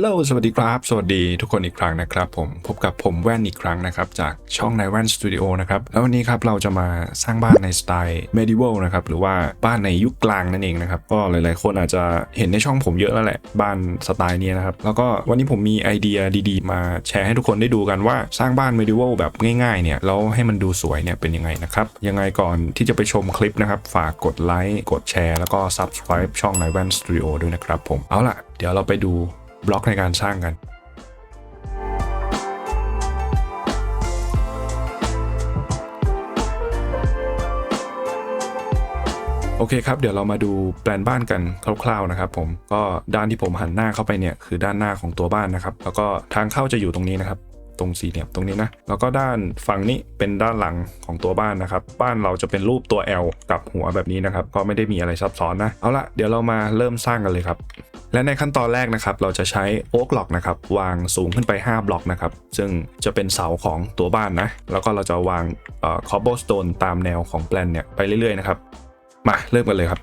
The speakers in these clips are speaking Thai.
โลสวัสดีครับ สวัสดีทุกคนอีกครั้งนะครับผมพบกับผมแว่นอีกครั้งนะครับ จากช่องนายแว่นสตูดิโอนะครับ แล้ววันนี้ครับเราจะมาสร้างบ้านในสไตล์ medieval นะครับ หรือว่าบ้านในยุคกลางนั่นเองนะครับ ก็หลายๆ คนอาจจะเห็นในช่องผมเยอะแล้วแหละ บ้านสไตล์นี้นะครับ แล้วก็วันนี้ผมมีไอเดียดีๆ มาแชร์ให้ทุกคนได้ดูกันว่าสร้างบ้าน medieval แบบง่ายๆเนี่ยแล้วให้มันดูสวยเนี่ยเป็นยังไงนะครับยังไงก่อนที่จะไปชมคลิปนะครับฝากกดไลค์กดแชร์แล้วก็ subscribe ช่องนายแว่นสตูดิโอด้วยนะครับผมเอาล่ะเดี๋ยวเราไปดู บล็อกในการสร้างกันโอเคครับ เดี๋ยวเรามาดูแปลนบ้านกันคร่าวๆนะครับผมก็ด้านที่ผมหันหน้าเข้าไปเนี่ยคือด้านหน้าของตัวบ้านนะครับ แล้วก็ทางเข้าจะอยู่ตรงนี้นะครับ ตรงสี่เหลี่ยมตรงนี้นะแล้วก็ด้านฝั่งนี้เป็นด้านหลังของตัวบ้านนะครับ บ้านเราจะเป็นรูปตัว L กับหัวแบบนี้นะครับ ก็ไม่ได้มีอะไรซับซ้อนนะเอาละเดี๋ยวเรามาเริ่มสร้างกันเลยครับและในขั้นตอนแรกนะครับ เราจะใช้โอ๊กหลอกนะครับวางสูงขึ้นไป 5 บล็อกนะครับ ซึ่งจะเป็นเสาของตัวบ้านนะ แล้วก็เราจะวางคอบ b ลสโตนตามแนวของแปลนเนี่ยไปเรื่อยๆนะครับ มาเริ่มกันเลยครับ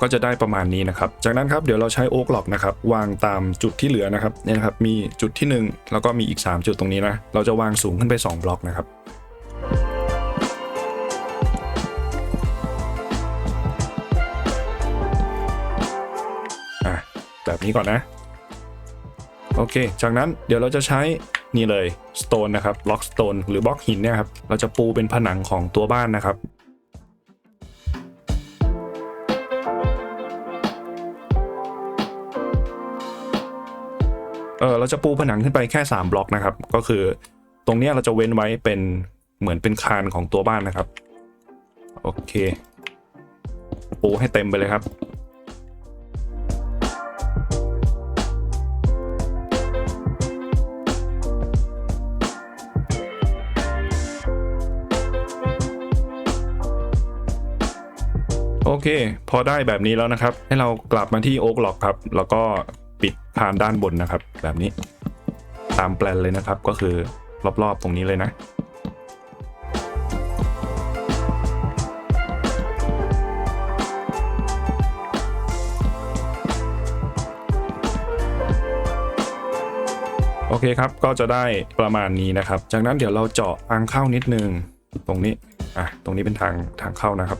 ก็จะได้ประมาณนี้นะครับ จากนั้นครับเดี๋ยวเราใช้โอ๊กหลอกนะครับวางตามจุดที่เหลือนะครับเนี่ยนะครับมีจุดที่ 1 แล้วก็มีอีก 3 จุดตรงนี้นะเราจะวางสูงขึ้นไป 2 บล็อกนะครับอะแบบนี้ก่อนนะ โอเค จากนั้นเดี๋ยวเราจะใช้นี่เลย stone นะครับบล็อก stone หรือบล็อกหินเนี่ยครับ เราจะปูเป็นผนังของตัวบ้านนะครับ ออเราจะปูผนังขึ้นไปแค่ 3 บล็อกนะครับ ก็คือตรงนี้เราจะเว้นไว้เป็นเหมือนเป็นคานของตัวบ้านนะครับ โอเค ปูให้เต็มไปเลยครับโอเค พอได้แบบนี้แล้วนะครับ ให้เรากลับมาที่โอ๊กล็อกครับ แล้วก็ ปิดพานด้านบนนะครับ แบบนี้ตามแปลนเลยนะครับ ก็คือรอบๆตรงนี้เลยนะโอเคครับ ก็จะได้ประมาณนี้นะครับ จากนั้นเดี๋ยวเราเจาะทางเข้านิดนึง ตรงนี้ อะ ตรงนี้เป็นทางทางเข้านะครับ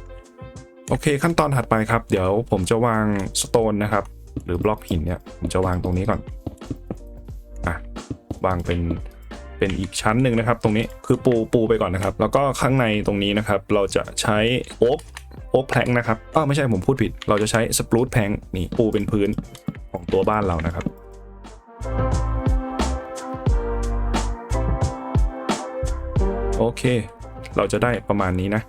โอเคขั้นตอนถัดไปครับ เดี๋ยวผมจะวางสโตนนะครับ หรือบล็อกหินเนี่ยผมจะวางตรงนี้ก่อนอะวางเป็นเป็นอีกชั้นหนึ่งนะครับ ตรงนี้คือปูปูไปก่อนนะครับ แล้วก็ข้างในตรงนี้นะครับ เราจะใช้โอ๊กโอ๊กแพลงนะครับอ้าวไม่ใช่ผมพูดผิด เราจะใช้สปรูตแพลงนี่ปูเป็นพื้นของตัวบ้านเรานะครับโอเค เราจะได้ประมาณนี้นะ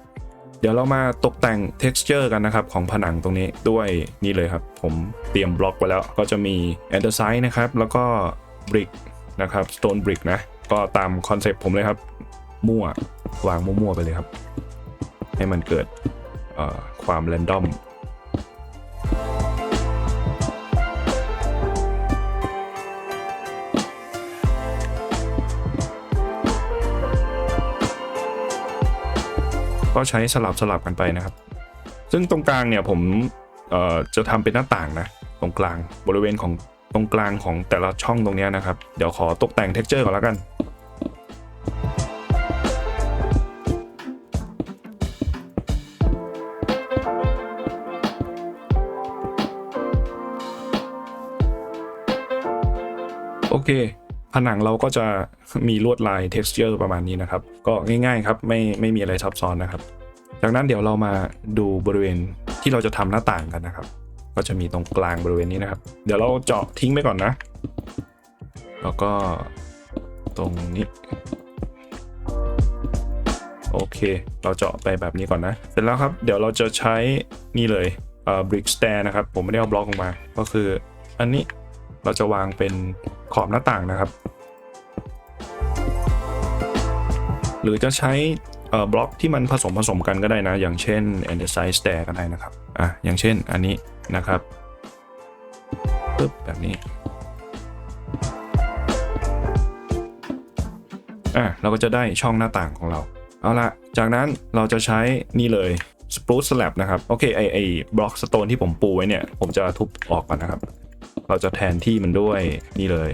เดี๋ยวเรามาตกแต่ง texture กันนะครับของผนังตรงนี้ด้วยนี่เลยครับ ผมเตรียมบล็อกไว้แล้วก็จะมี andesite นะครับ แล้วก็ brick นะครับ stone brick นะ ก็ตามคอนเซปต์ผมเลยครับ มั่ววางมั่วๆไปเลยครับ ให้มันเกิดความ random ก็ใช้สลับสลับกันไปนะครับ ซึ่งตรงกลางเนี่ยผมจะทำเป็นหน้าต่างนะตรงกลางบริเวณของตรงกลางของแต่ละช่องตรงนี้นะครับ เดี๋ยวขอตกแต่งเท็กเจอร์ก่อนแล้วกันโอเค ผนังเราก็จะมีลวดลาย texture ประมาณนี้นะครับ ก็ง่ายๆครับไม่ไม่มีอะไรซับซ้อนนะครับ จากนั้นเดี๋ยวเรามาดูบริเวณที่เราจะทำหน้าต่างกันนะครับ ก็จะมีตรงกลางบริเวณนี้นะครับ เดี๋ยวเราเจาะทิ้งไปก่อนนะ แล้วก็ตรงนี้โอเค เราเจาะไปแบบนี้ก่อนนะ เสร็จแล้วครับ เดี๋ยวเราจะใช้นี่เลยเอ่อ brick stair นะครับ ผมไม่ได้เอาบล็อกลงมา ก็คืออันนี้ เราจะวางเป็นขอบหน้าต่างนะครับ หรือจะใช้บล็อกที่มันผสมผสมกันก็ได้นะ อย่างเช่น andesite stair ก็ได้นะครับอะอย่างเช่นอันนี้นะครับปึ๊บแบบนี้อะเราก็จะได้ช่องหน้าต่างของเรา เอาละจากนั้นเราจะใช้นี่เลย spruce slab นะครับ โอเคไอไอบล็อกสโตนที่ผมปูไว้เนี่ย ผมจะทุบออกก่อนนะครับ เราจะแทนที่มันด้วยนี่เลย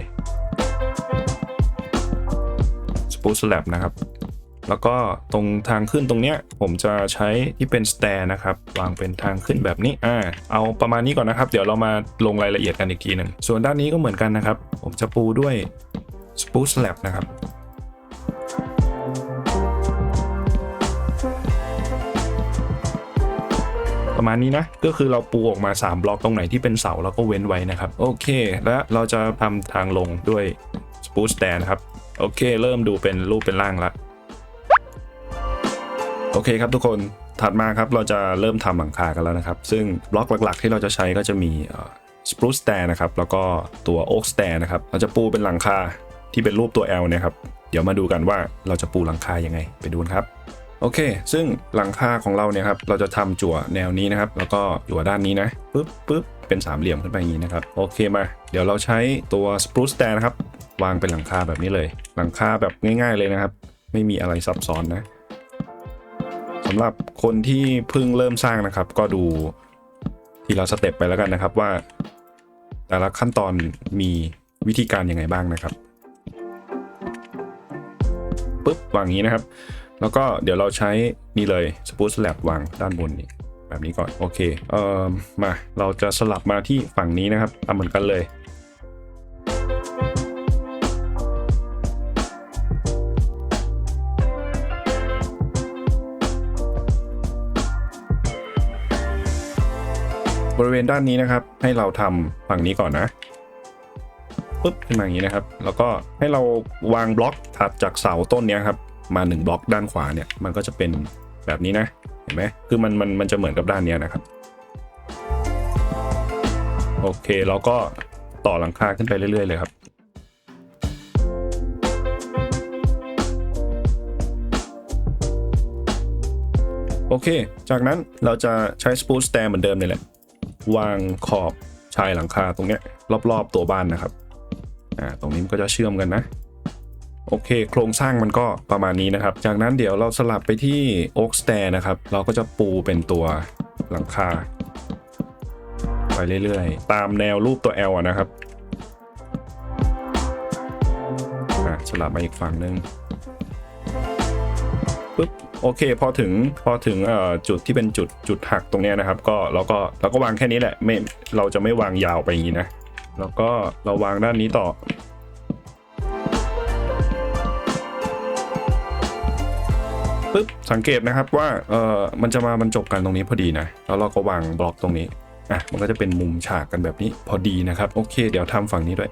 spruce Lab นะครับ แล้วก็ตรงทางขึ้นตรงเนี้ยผมจะใช้ที่เป็นสแตนนะครับวางเป็นทางขึ้นแบบนี้อ่าเอาประมาณนี้ก่อนนะครับ เดี๋ยวเรามาลงรายละเอียดกันอีกทีหนึ่งส่วนด้านนี้ก็เหมือนกันนะครับ ผมจะปูด้วย spruce Lab นะครับ ประมาณนี้นะ ก็คือเราปูออกมา 3 บล็อกตรงไหนที่เป็นเสาแล้วก็เว้นไว้นะครับ โอเค แล้วเราจะทำทางลงด้วยสปูสแตนครับ โอเค เริ่มดูเป็นรูปเป็นร่างละ โอเคครับทุกคนถัดมาครับเราจะเริ่มทำหลังคากันแล้วนะครับ ซึ่งบล็อกหลัก ๆ ที่เราจะใช้ก็จะมีสปรูสแตนนะครับแล้วก็ตัวโอ๊กสแตนนะครับเราจะปูเป็นหลังคาที่เป็นรูปตัว L เนะครับ เดี๋ยวมาดูกันว่าเราจะปูหลังคายังไง ไปดูนครับ โอเค ซึ่งหลังคาของเราเนี่ยครับ เราจะทำจั่วแนวนี้นะครับ แล้วก็จั่วด้านนี้นะปึ๊บปึ๊บเป็นสามเหลี่ยมขึ้นไปอย่างนี้นะครับ โอเคมา เดี๋ยวเราใช้ตัว spruce stand นะครับ วางเป็นหลังคาแบบนี้เลย หลังคาแบบง่ายๆเลยนะครับ ไม่มีอะไรซับซ้อนนะสำหรับคนที่เพิ่งเริ่มสร้างนะครับ ก็ดูทีละสเต็ปไปแล้วกันนะครับว่า แต่ละขั้นตอนมีวิธีการยังไงบ้างนะครับปึ๊บวางอย่างนี้นะครับ แล้วก็เดี๋ยวเราใช้นี่เลย spruce slab วางด้านบนนี่แบบนี้ก่อน โอเค เอ่อ มาเราจะสลับมาที่ฝั่งนี้นะครับทำเหมือนกันเลยบริเวณด้านนี้นะครับให้เราทำฝั่งนี้ก่อนนะปุ๊บขึ้นมาอย่างนี้นะครับ แล้วก็ให้เราวางบล็อกถัดจากเสาต้นนี้ครับ มา1บล็อกด้านขวาเนี่ยมันก็จะเป็นแบบนี้นะเห็นไหมคือมันมันมันจะเหมือนกับด้านนี้นะครับโอเคเราก็ต่อหลังคาขึ้นไปเรื่อยๆเลยครับโอเค จากนั้นเราจะใช้สปูสแต r เหมือนเดิมนี่แหละ วางขอบชายหลังคาตรงเนี้ยรอบๆตัวบ้านนะครับ อ่า ตรงนี้มันก็จะเชื่อมกันนะ โอเค โครงสร้างมันก็ประมาณนี้นะครับ จากนั้นเดี๋ยวเราสลับไปที่โอ๊กสแตร์นะครับ เราก็จะปูเป็นตัวหลังคา ไปเรื่อยๆ ตามแนวรูปตัว L นะครับอะสลับมาอีกฝั่งหนึ่งปึ๊บโอเคพอถึงพอถึงจุดที่เป็นจุดจุดหักตรงเนี้ยนะครับ ก็เราก็เราก็วางแค่นี้แหละไม่เราจะไม่วางยาวไปอย่างนี้นะแล้วก็เราวางด้านนี้ต่อ ปึ๊บสังเกตนะครับว่าเออมันจะมาบรรจบกันตรงนี้พอดีนะแล้วเราก็วางบล็อกตรงนี้อะมันก็จะเป็นมุมฉากกันแบบนี้พอดีนะครับโอเค เดี๋ยวทำฝั่งนี้ด้วย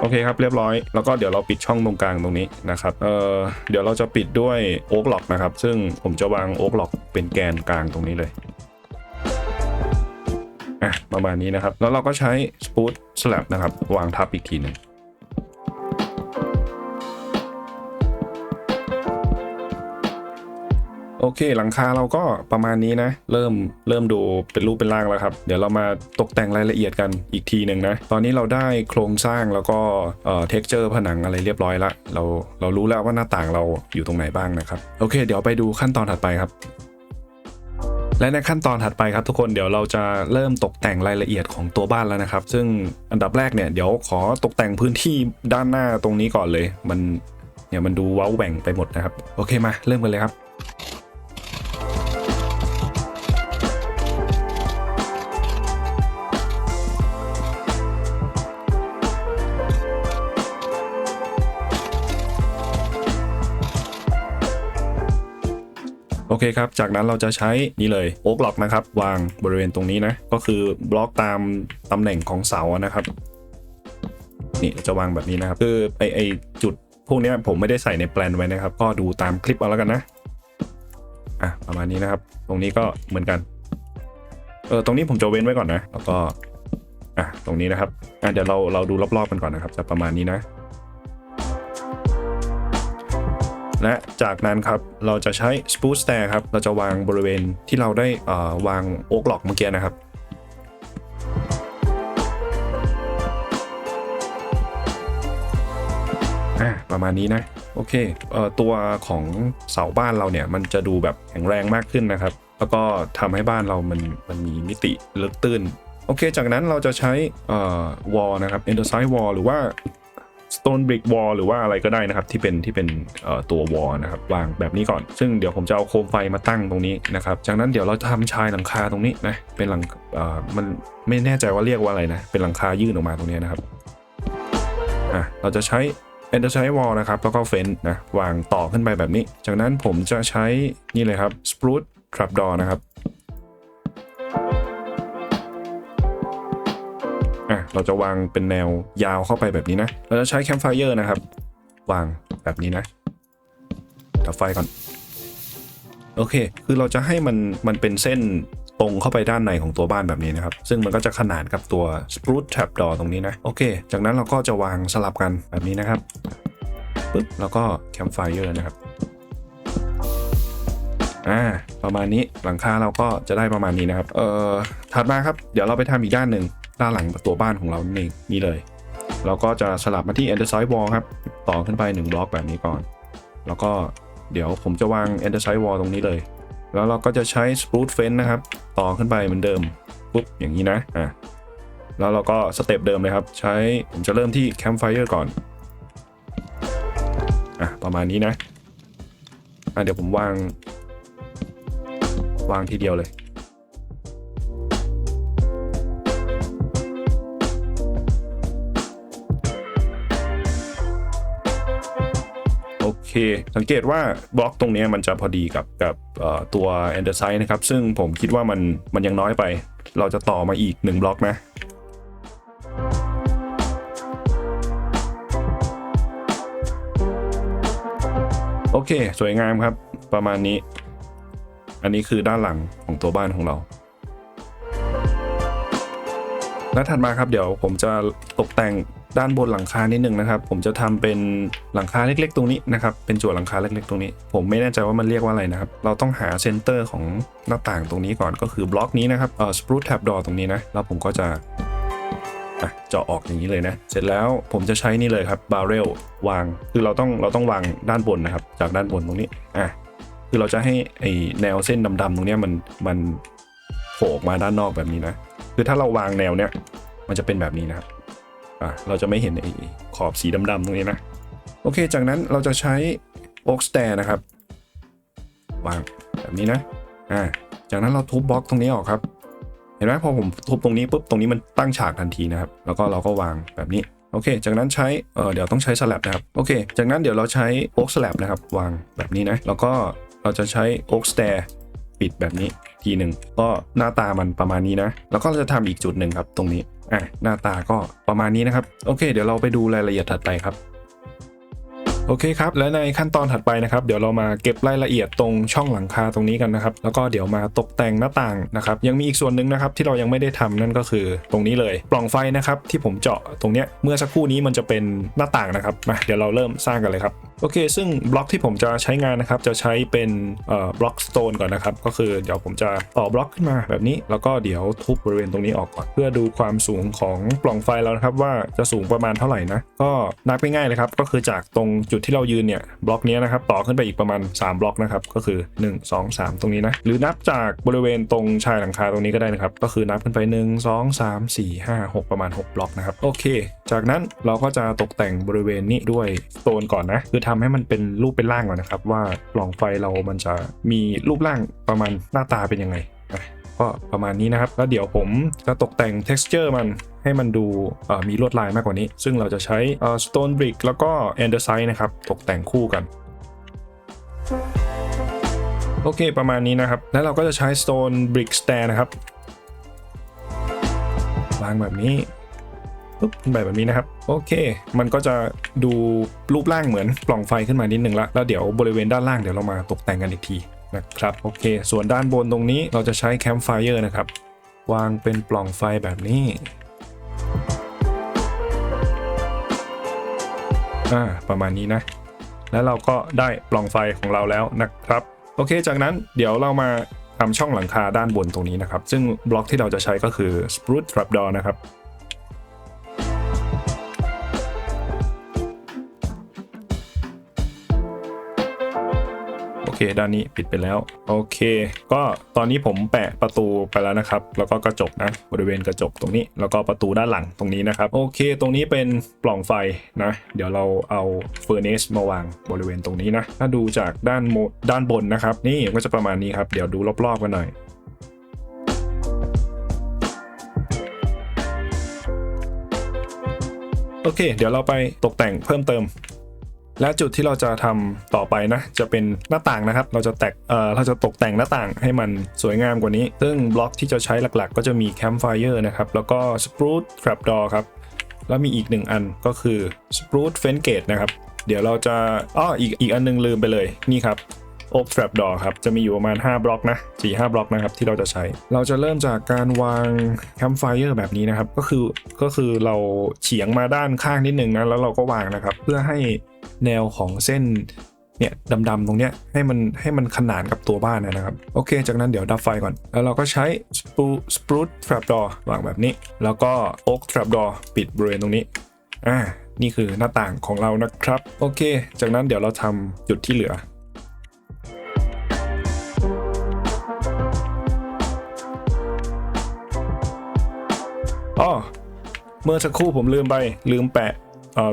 โอเคครับเรียบร้อยแล้วก็เดี๋ยวเราปิดช่องตรงกลางตรงนี้นะครับเออเดี๋ยวเราจะปิดด้วยโอ๊กล็อกนะครับ ซึ่งผมจะวางโอ๊กล็อกเป็นแกนกลางตรงนี้เลยอะประมาณนี้นะครับ แล้วเราก็ใช้สปูตสลับนะครับ วางทับอีกทีหนึ่ง โอเคหลังคาเราก็ประมาณนี้นะ เริ่มเริ่มดูเป็นรูปเป็นร่างแล้วครับ เดี๋ยวเรามาตกแต่งรายละเอียดกันอีกทีหนึ่งนะ ตอนนี้เราได้โครงสร้างแล้วก็เอ่อเท็กเจอร์ผนังอะไรเรียบร้อยละเราเรารู้แล้วว่าหน้าต่างเราอยู่ตรงไหนบ้างนะครับ โอเค เดี๋ยวไปดูขั้นตอนถัดไปครับและในขั้นตอนถัดไปครับทุกคนเดี๋ยวเราจะเริ่มตกแต่งรายละเอียดของตัวบ้านแล้วนะครับ ซึ่งอันดับแรกเนี่ยเดี๋ยวขอตกแต่งพื้นที่ด้านหน้าตรงนี้ก่อนเลย มันเนี่ยมันดูว้าแหว่งไปหมดนะครับ โอเคมาเริ่มกันเลยครับ เคครับ จากนั้นเราจะใช้นี่เลยโอ๊กล็อกนะครับ วางบริเวณตรงนี้นะ ก็คือบล็อกตามตำแหน่งของเสานะครับ นี่เราจะวางแบบนี้นะครับ คือไอไอจุดพวกนี้ผมไม่ได้ใส่ในแปลนไว้นะครับ ก็ดูตามคลิปเอาแล้วกันนะอะประมาณนี้นะครับ ตรงนี้ก็เหมือนกันเออตรงนี้ผมจะเว้นไว้ก่อนนะ แล้วก็อะตรงนี้นะครับอะเดี๋ยวเราเราดูรอบๆกันก่อนนะครับ จะประมาณนี้นะ และจากนั้นครับเราจะใช้ spruce stair ครับเราจะวางบริเวณที่เราได้วางโอ๊กหลอกเมื่อกี้นะครับอะประมาณนี้นะโอเคเอ่อตัวของเสาบ้านเราเนี่ยมันจะดูแบบแข็งแรงมากขึ้นนะครับ แล้วก็ทำให้บ้านเรามันมันมีมิติลึกตื้นโอเค จากนั้นเราจะใช้เอ่อ wall นะครับ andesite wall หรือว่า stone brick wall หรือว่าอะไรก็ได้นะครับ ที่เป็นที่เป็นตัว wall นะครับวางแบบนี้ก่อน ซึ่งเดี๋ยวผมจะเอาโคมไฟมาตั้งตรงนี้นะครับ จากนั้นเดี๋ยวเราจะทำชายหลังคาตรงนี้นะเป็นหลังมันไม่แน่ใจว่าเรียกว่าอะไรนะเป็นหลังคายื่นออกมาตรงนี้นะครับอะเราจะใช้ e n d e r s i d e wall นะครับแล้วก็เฟนนะวางต่อขึ้นไปแบบนี้ จากนั้นผมจะใช้นี่เลยครับ spruce trapdoor นะครับ อะเราจะวางเป็นแนวยาวเข้าไปแบบนี้นะ เราจะใช้ campfire นะครับ วางแบบนี้นะดับไฟก่อน โอเค คือเราจะให้มันมันเป็นเส้นตรงเข้าไปด้านในของตัวบ้านแบบนี้นะครับ ซึ่งมันก็จะขนานกับตัว spruce trapdoor ตรงนี้นะ โอเค จากนั้นเราก็จะวางสลับกันแบบนี้นะครับปึ๊บแล้วก็ campfire นะครับอ่าประมาณนี้หลังคาเราก็จะได้ประมาณนี้นะครับ เอ่อถัดมาครับ เดี๋ยวเราไปทำอีกด้านหนึ่ง ด้านหลังตัวบ้านของเรานี่นี่เลย เราก็จะสลับมาที่ andesite wall ครับ ต่อขึ้นไป1บล็อกแบบนี้ก่อน แล้วก็เดี๋ยวผมจะวาง andesite wall ตรงนี้เลย แล้วเราก็จะใช้ spruce fence นะครับ ต่อขึ้นไปเหมือนเดิมปุ๊บอย่างนี้นะอะแล้วเราก็สเต็ปเดิมเลยครับ ใช้ผมจะเริ่มที่ campfire ก่อนอะประมาณนี้นะอะเดี๋ยวผมวาง วางทีเดียวเลย เค สังเกตว่าบล็อกตรงนี้มันจะพอดีกับกับตัว a n d e r s i d e นะครับ ซึ่งผมคิดว่ามันมันยังน้อยไป เราจะต่อมาอีก 1 บล็อกนะโอเค สวยงามครับ ประมาณนี้ อันนี้คือด้านหลังของตัวบ้านของเรา และถัดมาครับเดี๋ยวผมจะตกแต่ง ด้านบนหลังคานิดนึงนะครับ ผมจะทำเป็นหลังคาเล็ก ๆ ตรงนี้นะครับ เป็นจั่วหลังคาเล็ก ๆ ตรงนี้ ผมไม่แน่ใจว่ามันเรียกว่าอะไรนะครับ เราต้องหาเซนเตอร์ของหน้าต่างตรงนี้ก่อนก็คือบล็อกนี้นะครับเอ่อ spruce trap door ตรงนี้นะแล้วผมก็จะเจาะออกอย่างนี้เลยนะ เสร็จแล้วผมจะใช้นี่เลยครับบาร์เรลวาง คือเราต้องเราต้องวางด้านบนนะครับ จากด้านบนตรงนี้ อะ คือเราจะให้ไอแนวเส้นดำๆตรงนี้มันมันโผล่ออกมาด้านนอกแบบนี้นะ คือถ้าเราวางแนวเนี้ยมันจะเป็นแบบนี้นะครับ อะเราจะไม่เห็นไอขอบสีดำๆตรงนี้นะ โอเค จากนั้นเราจะใช้โอ๊กสแตร์นะครับ วางแบบนี้นะอ่าจากนั้นเราทุบบล็อกตรงนี้ออกครับ เห็นไหมพอผมทุบตรงนี้ปุ๊บตรงนี้มันตั้งฉากทันทีนะครับ แล้วก็เราก็วางแบบนี้โอเค จากนั้นใช้เออเดี๋ยวต้องใช้สลับนะครับโอเค จากนั้นเดี๋ยวเราใช้โอ๊กสลับนะครับ วางแบบนี้นะ แล้วก็เราจะใช้โอ๊กสแตร์ปิดแบบนี้ทีหนึ่งก็หน้าตามันประมาณนี้นะ แล้วก็เราจะทำอีกจุดหนึ่งครับตรงนี้ อะหน้าตาก็ประมาณนี้นะครับ โอเค เดี๋ยวเราไปดูรายละเอียดถัดไปครับ โอเคครับ และในขั้นตอนถัดไปนะครับ เดี๋ยวเรามาเก็บรายละเอียดตรงช่องหลังคาตรงนี้กันนะครับ แล้วก็เดี๋ยวมาตกแต่งหน้าต่างนะครับ ยังมีอีกส่วนหนึ่งนะครับที่เรายังไม่ได้ทำนั่นก็คือตรงนี้เลย ปล่องไฟนะครับที่ผมเจาะตรงเนี้ยเมื่อสักครู่นี้มันจะเป็นหน้าต่างนะครับ มาเดี๋ยวเราเริ่มสร้างกันเลยครับ โอเค ซึ่งบล็อกที่ผมจะใช้งานนะครับ จะใช้เป็นบล็อกสโตนก่อนนะครับ ก็คือเดี๋ยวผมจะต่อบล็อกขึ้นมาแบบนี้ แล้วก็เดี๋ยวทุบบริเวณตรงนี้ออกก่อน เพื่อดูความสูงของปล่องไฟแล้วนะครับว่าจะสูงประมาณเท่าไหร่นะ ก็นับง่ายๆเลยครับ ก็คือจากตรงจุดที่เรายืนเนี่ยบล็อกนี้นะครับต่อขึ้นไปอีกประมาณ 3 บล็อกนะครับก็คือ 1 2 3 ตรงนี้นะหรือนับจากบริเวณตรงชายหลังคาตรงนี้ก็ได้นะครับก็คือนับขึ้นไป 1 2 3 4 5 6 ประมาณ 6 บล็อกนะครับโอเค จากนั้นเราก็จะตกแต่งบริเวณนี้ด้วยโตนก่อนนะคือทำให้มันเป็นรูปเป็นร่างก่อนนะครับว่าปล่องไฟเรามันจะมีรูปร่างประมาณหน้าตาเป็นยังไง ก็ประมาณนี้นะครับ แล้วเดี๋ยวผมจะตกแต่ง texture มันให้มันดูมีลวดลายมากกว่านี้ ซึ่งเราจะใช้ stone brick แล้วก็ andesite นะครับ ตกแต่งคู่กันโอเค ประมาณนี้นะครับ แล้วเราก็จะใช้ stone brick stair นะครับวางแบบนี้ปุ๊บขึ้นไปแบบนี้นะครับ โอเค มันก็จะดูรูปร่างเหมือนปล่องไฟขึ้นมานิดนึงละแล้วเดี๋ยวบริเวณด้านล่างเดี๋ยวเรามาตกแต่งกันอีกที นะครับโอเค ส่วนด้านบนตรงนี้เราจะใช้แคมป์ไฟเออร์นะครับ วางเป็นปล่องไฟแบบนี้อ่าประมาณนี้นะ และเราก็ได้ปล่องไฟของเราแล้วนะครับ โอเค จากนั้นเดี๋ยวเรามาทำช่องหลังคาด้านบนตรงนี้นะครับ ซึ่งบล็อกที่เราจะใช้ก็คือ spruce trapdoor นะครับ เค ด้านนี้ปิดไปแล้ว โอเค ก็ตอนนี้ผมแปะประตูไปแล้วนะครับ แล้วก็กระจกนะ บริเวณกระจกตรงนี้ แล้วก็ประตูด้านหลังตรงนี้นะครับ โอเค ตรงนี้เป็นปล่องไฟนะ เดี๋ยวเราเอาเฟอร์เนสมาวางบริเวณตรงนี้นะ ถ้าดูจากด้านด้านบนนะครับ นี่ก็จะประมาณนี้ครับ เดี๋ยวดูรอบๆกันหน่อยโอเค เดี๋ยวเราไปตกแต่งเพิ่มเติม และจุดที่เราจะทำต่อไปนะ จะเป็นหน้าต่างนะครับ เราจะแตกเอ่อเราจะตกแต่งหน้าต่างให้มันสวยงามกว่านี้ ซึ่งบล็อกที่จะใช้หลักๆ ก็จะมี Campfire นะครับ แล้วก็ Spruce Trapdoor ครับ แล้วมีอีกหนึ่งอันก็คือ Spruce Fence Gate นะครับ เดี๋ยวเราจะอ้ออีกอีกอันนึงลืมไปเลยนี่ครับ Oak Trapdoor ครับ จะมีอยู่ประมาณ 5 บล็อกนะ4-5บล็อกนะครับที่เราจะใช้ เราจะเริ่มจากการวาง Campfire แบบนี้นะครับ ก็คือก็คือเราเฉียงมาด้านข้างนิดนึงนะ แล้วเราก็วางนะครับ เพื่อให้ แนวของเส้นเนี่ยดำๆตรงเนี้ยให้มันให้มันขนานกับตัวบ้านนะครับ โอเค จากนั้นเดี๋ยวดับไฟก่อน แล้วเราก็ใช้ Spru- Spruce Trapdoor วางแบบนี้ แล้วก็ Oak Trapdoor ปิดบริเวณตรงนี้อ่านี่คือหน้าต่างของเรานะครับ โอเค จากนั้นเดี๋ยวเราทำจุดที่เหลืออ๋อเมื่อสักครู่ผมลืมไปลืมแปะ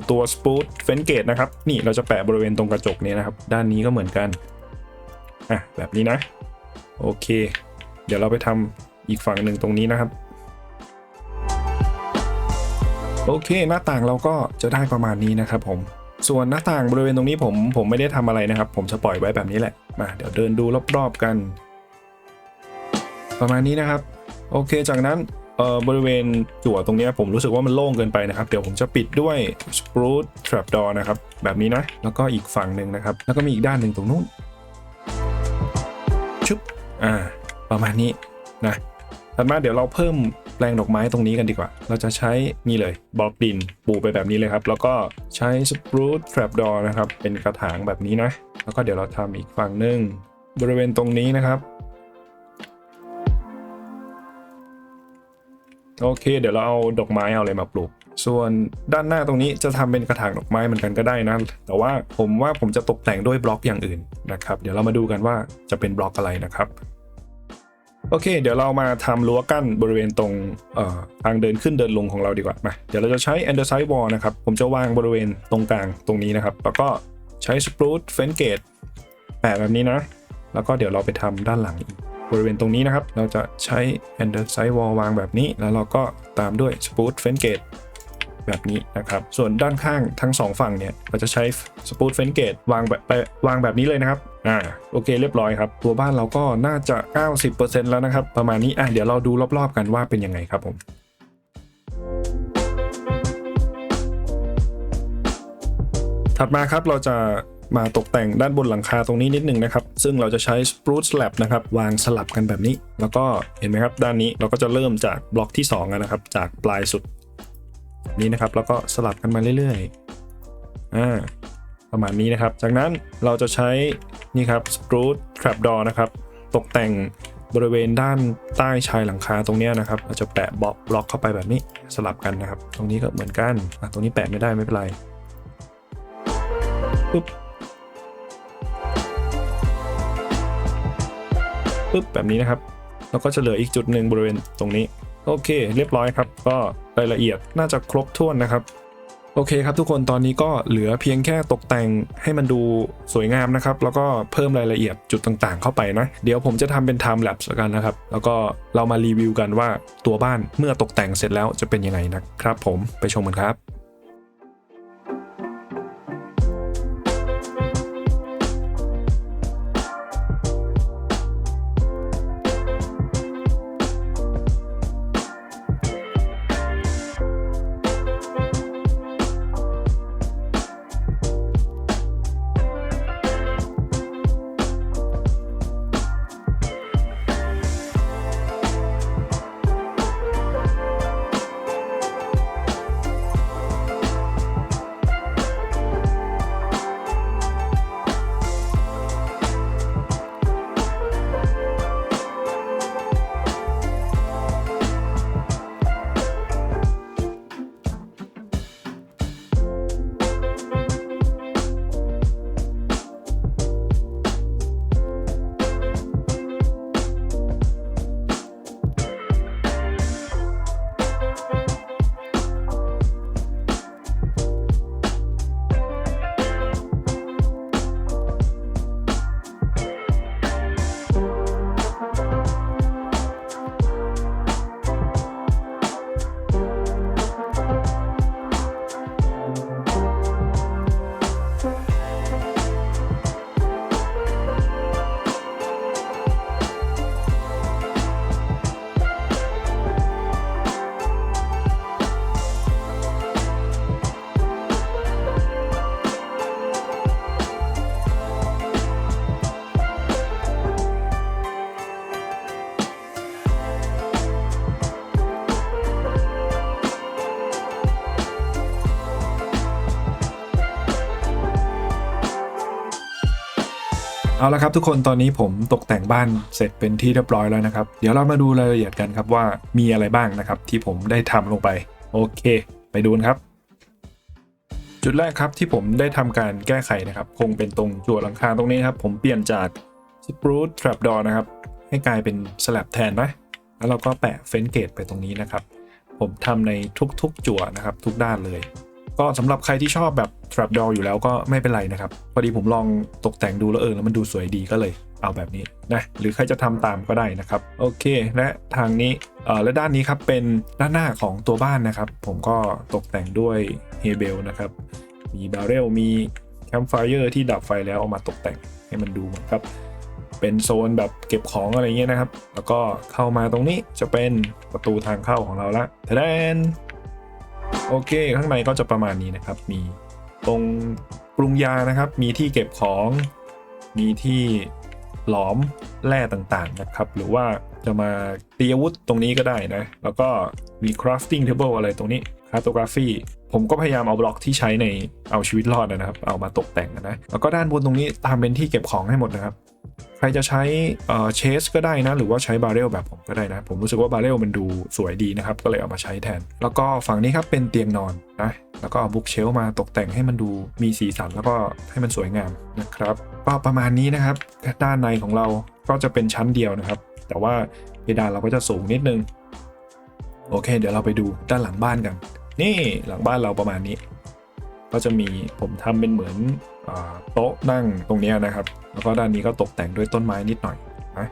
ตัว Spruce Fence Gate นะครับ นี่เราจะแปะบริเวณตรงกระจกนี้นะครับ ด้านนี้ก็เหมือนกันอะแบบนี้นะ โอเค เดี๋ยวเราไปทำอีกฝั่งหนึ่งตรงนี้นะครับ โอเค หน้าต่างเราก็จะได้ประมาณนี้นะครับผมส่วนหน้าต่างบริเวณตรงนี้ผมผมไม่ได้ทำอะไรนะครับ ผมจะปล่อยไว้แบบนี้แหละมาเดี๋ยวเดินดูรอบๆกัน ประมาณนี้นะครับ โอเคจากนั้น เอ่อบริเวณจั่วตรงนี้ผมรู้สึกว่ามันโล่งเกินไปนะครับ เดี๋ยวผมจะปิดด้วย Spruce Trapdoor นะครับ แบบนี้นะ แล้วก็อีกฝั่งหนึ่งนะครับ แล้วก็มีอีกด้านหนึ่งตรงนู้นชุบอ่า ประมาณนี้นะถัดมาเดี๋ยวเราเพิ่มแปลงดอกไม้ตรงนี้กันดีกว่า เราจะใช้นี่เลยบล็อกดินปูไปแบบนี้เลยครับ แล้วก็ใช้ Spruce Trapdoor นะครับ เป็นกระถางแบบนี้นะ แล้วก็เดี๋ยวเราทำอีกฝั่งหนึ่งบริเวณตรงนี้นะครับ โอเค เดี๋ยวเราเอาดอกไม้เอาอะไรมาปลูก ส่วนด้านหน้าตรงนี้จะทำเป็นกระถางดอกไม้เหมือนกันก็ได้นะ แต่ว่าผมว่าผมจะตกแต่งด้วยบล็อกอย่างอื่นนะครับ เดี๋ยวเรามาดูกันว่าจะเป็นบล็อกอะไรนะครับโอเค เดี๋ยวเรามาทำรั้วกั้นบริเวณตรงทางเดินขึ้นเดินลงของเราดีกว่ามาเดี๋ยวเราจะใช้ andesite wall นะครับ ผมจะวางบริเวณตรงกลางตรงนี้นะครับ แล้วก็ใช้ spruce fence gate แปะแบบนี้นะ แล้วก็เดี๋ยวเราไปทำด้านหลังอีก บริเวณตรงนี้นะครับ เราจะใช้ andesite wall วางแบบนี้ แล้วเราก็ตามด้วย spruce fence gate แบบนี้นะครับ ส่วนด้านข้างทั้งสองฝั่งเนี่ยเราจะใช้ spruce fence gate วางแบบไปวางแบบนี้เลยนะครับ อ่า โอเคเรียบร้อยครับ ตัวบ้านเราก็น่าจะ 90%แล้วนะครับ ประมาณนี้ อะเดี๋ยวเราดูรอบๆกันว่าเป็นยังไงครับผมถัดมาครับเราจะ มาตกแต่งด้านบนหลังคาตรงนี้นิดนึงนะครับ ซึ่งเราจะใช้ spruce slab นะครับวางสลับกันแบบนี้ แล้วก็เห็นไหมครับด้านนี้เราก็จะเริ่มจากบล็อกที่2นะครับ จากปลายสุดนี้นะครับ แล้วก็สลับกันมาเรื่อยๆอ่าประมาณนี้นะครับ จากนั้นเราจะใช้นี่ครับ spruce trapdoor นะครับ ตกแต่งบริเวณด้านใต้ชายหลังคาตรงนี้นะครับ เราจะแปะบล็อกบล็อกเข้าไปแบบนี้สลับกันนะครับ ตรงนี้ก็เหมือนกันอะตรงนี้แปะไม่ได้ไม่เป็นไรปุ๊บ ปุ๊บแบบนี้นะครับ แล้วก็จะเหลืออีกจุดหนึ่งบริเวณตรงนี้ โอเค เรียบร้อยครับ ก็รายละเอียดน่าจะครบถ้วนนะครับ โอเคครับทุกคนตอนนี้ก็เหลือเพียงแค่ตกแต่งให้มันดูสวยงามนะครับ แล้วก็เพิ่มรายละเอียดจุดต่างๆ เข้าไปนะ เดี๋ยวผมจะทำเป็น time lapse แล้วกันนะครับ แล้วก็เรามารีวิวกันว่าตัวบ้านเมื่อตกแต่งเสร็จแล้วจะเป็นยังไงนะครับ ผมไปชมกันครับ เอาละครับทุกคนตอนนี้ผมตกแต่งบ้านเสร็จเป็นที่เรียบร้อยแล้วนะครับ เดี๋ยวเรามาดูรายละเอียดกันครับว่ามีอะไรบ้างนะครับ ที่ผมได้ทำลงไป โอเค ไปดูนครับ จุดแรกครับที่ผมได้ทำการแก้ไขนะครับ คงเป็นตรงจั่วหลังคาตรงนี้ครับผมเปลี่ยนจาก spruce trapdoor นะครับ ให้กลายเป็นสลับแทนนะแล้วเราก็แปะเฟนเกตไปตรงนี้นะครับ ผมทำในทุกๆจั่วนะครับ ทุกด้านเลย ก็สำหรับใครที่ชอบแบบ trapdoor อยู่แล้วก็ไม่เป็นไรนะครับ พอดีผมลองตกแต่งดูแล้วเออแล้วมันดูสวยดีก็เลยเอาแบบนี้นะหรือใครจะทำตามก็ได้นะครับ โอเค และทางนี้เอ่อและด้านนี้ครับเป็นด้านหน้าของตัวบ้านนะครับ ผมก็ตกแต่งด้วยเฮเบลนะครับ มีบาร์เรลมีแคมป์ไฟเออร์ที่ดับไฟแล้วเอามาตกแต่งให้มันดูเหมือนกับเป็นโซนแบบเก็บของอะไรเงี้ยนะครับ แล้วก็เข้ามาตรงนี้จะเป็นประตูทางเข้าของเราละทะแดน โอเค ข้างในก็จะประมาณนี้นะครับ มีตรงปรุงยานะครับ มีที่เก็บของ มีที่หลอมแร่ต่างๆนะครับ หรือว่าจะมาตีอาวุธตรงนี้ก็ได้นะ แล้วก็มี crafting table อะไรตรงนี้ cartography ผมก็พยายามเอาบล็อกที่ใช้ในเอาชีวิตรอดนะครับ เอามาตกแต่งนะ แล้วก็ด้านบนตรงนี้ตามเป็นที่เก็บของให้หมดนะครับ ใครจะใช้เชสก็ได้นะ หรือว่าใช้บาร์เรลแบบผมก็ได้นะ ผมรู้สึกว่าบาร์เรลมันดูสวยดีนะครับ ก็เลยเอามาใช้แทน แล้วก็ฝั่งนี้ครับเป็นเตียงนอนนะแล้วก็เอาบุ๊กเชลมาตกแต่งให้มันดูมีสีสันแล้วก็ให้มันสวยงามนะครับก็ประมาณนี้นะครับ ด้านในของเราก็จะเป็นชั้นเดียวนะครับ แต่ว่าเพดานเราก็จะสูงนิดนึงโอเค เดี๋ยวเราไปดูด้านหลังบ้านกัน นี่หลังบ้านเราประมาณนี้ ก็จะมีผมทำเป็นเหมือน โต๊ะนั่งตรงนี้นะครับ แล้วก็ด้านนี้ก็ตกแต่งด้วยต้นไม้นิดหน่อยนะ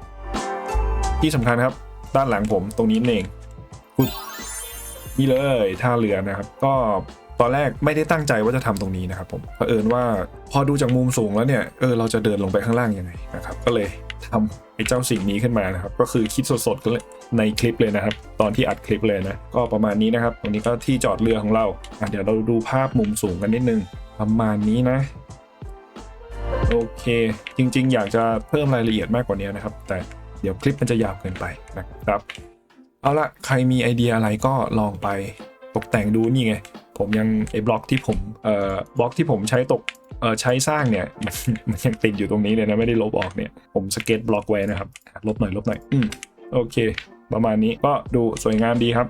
ที่สำคัญครับด้านหลังผมตรงนี้เองปุ๊บนี่เลยท่าเรือนะครับ ก็ตอนแรกไม่ได้ตั้งใจว่าจะทำตรงนี้นะครับผมเผอิญว่าพอดูจากมุมสูงแล้วเนี่ยเออเราจะเดินลงไปข้างล่างยังไงนะครับ ก็เลยทำไอ้เจ้าสิ่งนี้ขึ้นมานะครับ ก็คือคิดสดๆก็เลยในคลิปเลยนะครับ ตอนที่อัดคลิปเลยนะก็ประมาณนี้นะครับ ตรงนี้ก็ที่จอดเรือของเราเดี๋ยวเราดูภาพมุมสูงกันนิดนึงประมาณนี้นะ โอเค จริง ๆ อยากจะเพิ่มรายละเอียดมากกว่านี้นะครับ แต่เดี๋ยวคลิปมันจะยาวเกินไปนะครับ เอาละใครมีไอเดียอะไรก็ลองไปตกแต่งดูนี่ไง ผมยังไอ้บล็อกที่ผมเอ่อบล็อกที่ผมใช้ตกเอ่อใช้สร้างเนี่ยมันยังติดอยู่ตรงนี้เลยนะไม่ได้ลบออกเนี่ยผมสเก็ตบล็อกไว้นะครับ ลบหน่อยลบหน่อยอืมโอเค ประมาณนี้ก็ดูสวยงามดีครับ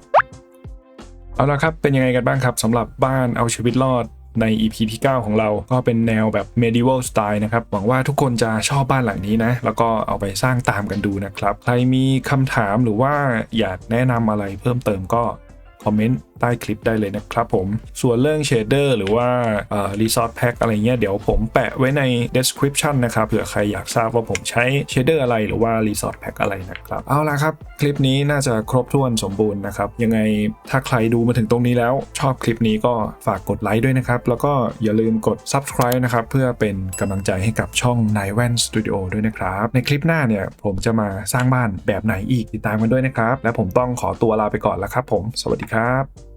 เอาละครับเป็นยังไงกันบ้างครับสำหรับบ้านเอาชีวิตรอด ใน EP ที่ 9 ของเรา ก็เป็นแนวแบบ medieval style นะครับ หวังว่าทุกคนจะชอบบ้านหลังนี้นะ แล้วก็เอาไปสร้างตามกันดูนะครับ ใครมีคำถามหรือว่าอยากแนะนำอะไรเพิ่มเติมก็คอมเมนต์ ใต้คลิปได้เลยนะครับผม ส่วนเรื่องเชดเดอร์หรือว่ารีสอร์ทแพ็กอะไรเงี้ยเดี๋ยวผมแปะไว้ใน description นะครับเผื่อใครอยากทราบว่าผมใช้เชดเดอร์อะไรหรือว่ารีสอร์ทแพ็กอะไรนะครับ เอาละครับ คลิปนี้น่าจะครบถ้วนสมบูรณ์นะครับ ยังไงถ้าใครดูมาถึงตรงนี้แล้ว ชอบคลิปนี้ก็ฝากกดไลค์ด้วยนะครับ แล้วก็อย่าลืมกด subscribe นะครับเพื่อเป็นกำลังใจให้กับช่อง n i v a n Studio ด้วยนะครับ ในคลิปหน้าเนี่ยผมจะมาสร้างบ้านแบบไหนอีกติดตามกันด้วยนะครับ และผมต้องขอตัวลาไปก่อนแล้วครับผม สวัสดีครับ